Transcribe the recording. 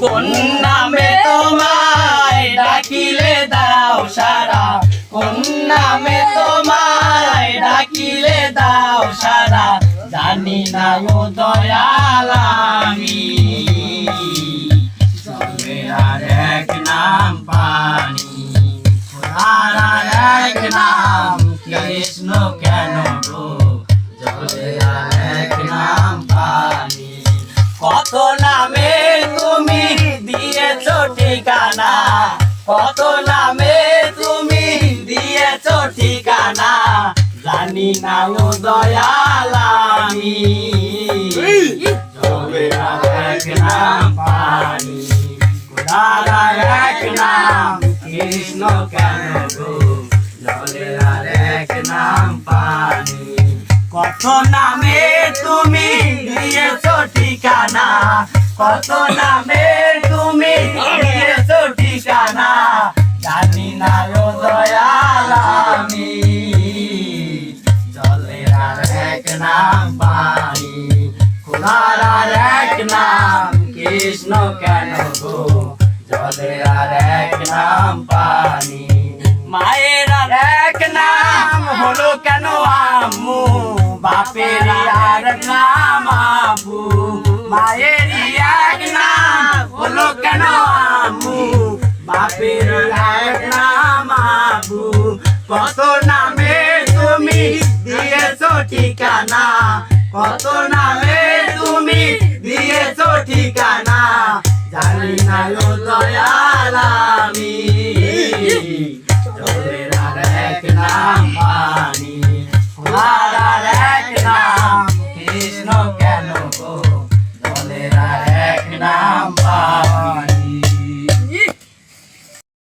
কোন নামে তোমায় ডাকিলে দাও সারা। কোন নামে তোমায় ডাকিলে দাও সারা। জানি না ও দয়াল কত নামে তুমি দিয়েছ ঠিকানা। জানি না ও দয়াল আমি জলে এক নাম পানি। এক নাম, কৃষ্ণ কেন গো? জলে আর এক নাম পানি। কত নামে তুমি দিয়েছ ঠিকানা। কত নামে এক নাম পানি খোলার আর এক নাম, কৃষ্ণ কেন গো? জলের আর এক নাম পানি। মায়ের আর এক নাম হলো কেন আম্মু? বাপের আর নাম আবু। মায়ের এক নাম হলো কেন আম্মু? বাপের এক নাম আবু। কত নামে ঠিকানা কত নামে তুমি দিয়েছ ঠিকানা? জানি না ও দয়াল আমি। জলের আর এক নাম পানি খোলার আর এক নাম, কৃষ্ণ কেন গো? জলের এক নাম পানি